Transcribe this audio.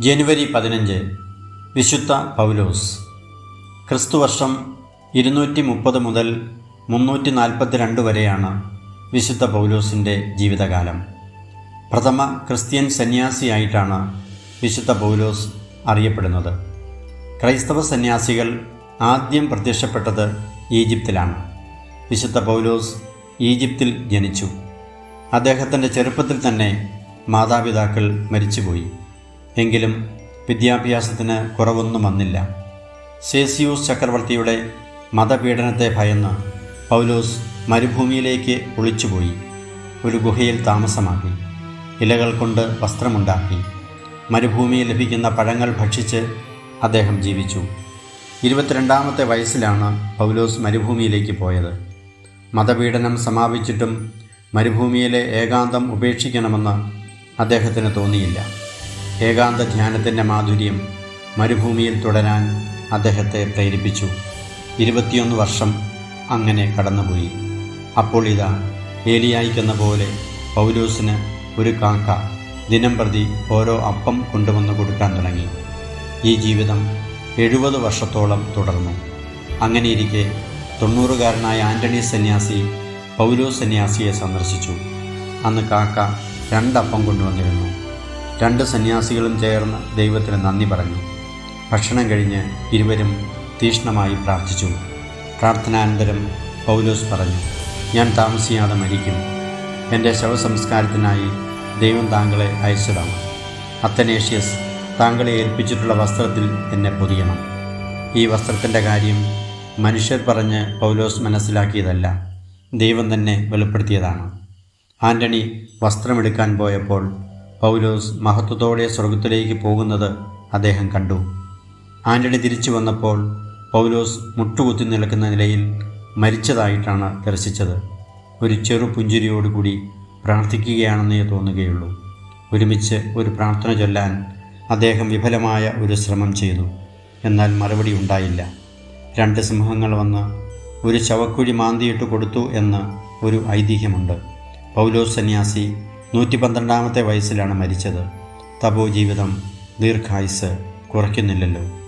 ജനുവരി പതിനഞ്ച് വിശുദ്ധ പൗലോസ്. ക്രിസ്തുവർഷം ഇരുന്നൂറ്റി മുപ്പത് മുതൽ മുന്നൂറ്റി നാൽപ്പത്തിരണ്ട് വരെയാണ് വിശുദ്ധ പൗലോസിന്റെ ജീവിതകാലം. പ്രഥമ ക്രിസ്ത്യൻ സന്യാസിയായിട്ടാണ് വിശുദ്ധ പൗലോസ് അറിയപ്പെടുന്നത്. ക്രൈസ്തവ സന്യാസികൾ ആദ്യം പ്രത്യക്ഷപ്പെട്ടത് ഈജിപ്തിലാണ്. വിശുദ്ധ പൗലോസ് ഈജിപ്തിൽ ജനിച്ചു. അദ്ദേഹത്തിന്റെ ചെറുപ്പത്തിൽ തന്നെ മാതാപിതാക്കൾ മരിച്ചുപോയി. എങ്കിലും വിദ്യാഭ്യാസത്തിന് കുറവൊന്നും വന്നില്ല. സേസിയൂസ് ചക്രവർത്തിയുടെ മതപീഡനത്തെ ഭയന്ന് പൗലോസ് മരുഭൂമിയിലേക്ക് ഒളിച്ചുപോയി. ഒരു ഗുഹയിൽ താമസമാക്കി. ഇലകൾ കൊണ്ട് വസ്ത്രമുണ്ടാക്കി. മരുഭൂമിയിൽ ലഭിക്കുന്ന പഴങ്ങൾ ഭക്ഷിച്ച് അദ്ദേഹം ജീവിച്ചു. ഇരുപത്തിരണ്ടാമത്തെ വയസ്സിലാണ് പൗലോസ് മരുഭൂമിയിലേക്ക് പോയത്. മതപീഡനം സമാപിച്ചിട്ടും മരുഭൂമിയിലെ ഏകാന്തം ഉപേക്ഷിക്കണമെന്ന് അദ്ദേഹത്തിന് തോന്നിയില്ല. ഏകാന്ത ധ്യാനത്തിന്റെ മാധുര്യം മരുഭൂമിയിൽ തുടരാൻ അദ്ദേഹത്തെ പ്രേരിപ്പിച്ചു. ഇരുപത്തിയൊന്ന് വർഷം അങ്ങനെ കടന്നുപോയി. അപ്പോൾ ഇതാ ഏലിയായിക്കെന്ന പോലെ പൗലൂസിന് ഒരു കാക്ക ദിനം പ്രതി ഓരോ അപ്പം കൊണ്ടുവന്ന് കൊടുക്കാൻ തുടങ്ങി. ഈ ജീവിതം എഴുപത് വർഷത്തോളം തുടർന്നു. അങ്ങനെയിരിക്കെ തൊണ്ണൂറുകാരനായ ആന്റണി സന്യാസി പൗലോ സന്യാസിയെ സന്ദർശിച്ചു. അന്ന് കാക്ക രണ്ടപ്പം കൊണ്ടുവന്നിരുന്നു. രണ്ട് സന്യാസികളും ചേർന്ന് ദൈവത്തിന് നന്ദി പറഞ്ഞു. ഭക്ഷണം കഴിഞ്ഞ് ഇരുവരും തീഷ്ണമായി പ്രാർത്ഥിച്ചു. പ്രാർത്ഥനാനന്തരം പൗലോസ് പറഞ്ഞു ഞാൻ താമസിയാതെ മരിക്കും. എന്റെ ശവസംസ്കാരത്തിനായി ദൈവം താങ്കളെ അയച്ചതാണ്. അത്തനേഷ്യസ് താങ്കളെ ഏൽപ്പിച്ചിട്ടുള്ള വസ്ത്രത്തിൽ എന്നെ പൊതിയണം. ഈ വസ്ത്രത്തിന്റെ കാര്യം മനുഷ്യർ പറഞ്ഞ് പൗലോസ് മനസ്സിലാക്കിയതല്ല ദൈവം തന്നെ വെളിപ്പെടുത്തിയതാണ്. ആന്റണി വസ്ത്രമെടുക്കാൻ പോയപ്പോൾ പൗലോസ് മഹത്വത്തോടെ സ്വർഗത്തിലേക്ക് പോകുന്നത് അദ്ദേഹം കണ്ടു. ആന്റണി തിരിച്ചു വന്നപ്പോൾ പൗലോസ് മുട്ടുകുത്തി നിൽക്കുന്ന നിലയിൽ മരിച്ചതായിട്ടാണ് ദർശിച്ചത്. ഒരു ചെറു പുഞ്ചിരിയോടുകൂടി പ്രാർത്ഥിക്കുകയാണെന്നേ തോന്നുകയുള്ളൂ. ഒരുമിച്ച് ഒരു പ്രാർത്ഥന ചൊല്ലാൻ അദ്ദേഹം വിഫലമായ ഒരു ശ്രമം ചെയ്തു. എന്നാൽ മറുപടി ഉണ്ടായില്ല. രണ്ട് സിംഹങ്ങൾ വന്ന് ഒരു ശവക്കുഴി മാന്തിയിട്ട് കൊടുത്തു എന്ന് ഒരു ഐതിഹ്യമുണ്ട്. പൗലോസ് സന്യാസി നൂറ്റി പന്ത്രണ്ടാമത്തെ വയസ്സിലാണ് മരിച്ചത്. തപോ ജീവിതം ദീർഘായുസ് കുറയ്ക്കുന്നില്ലല്ലോ.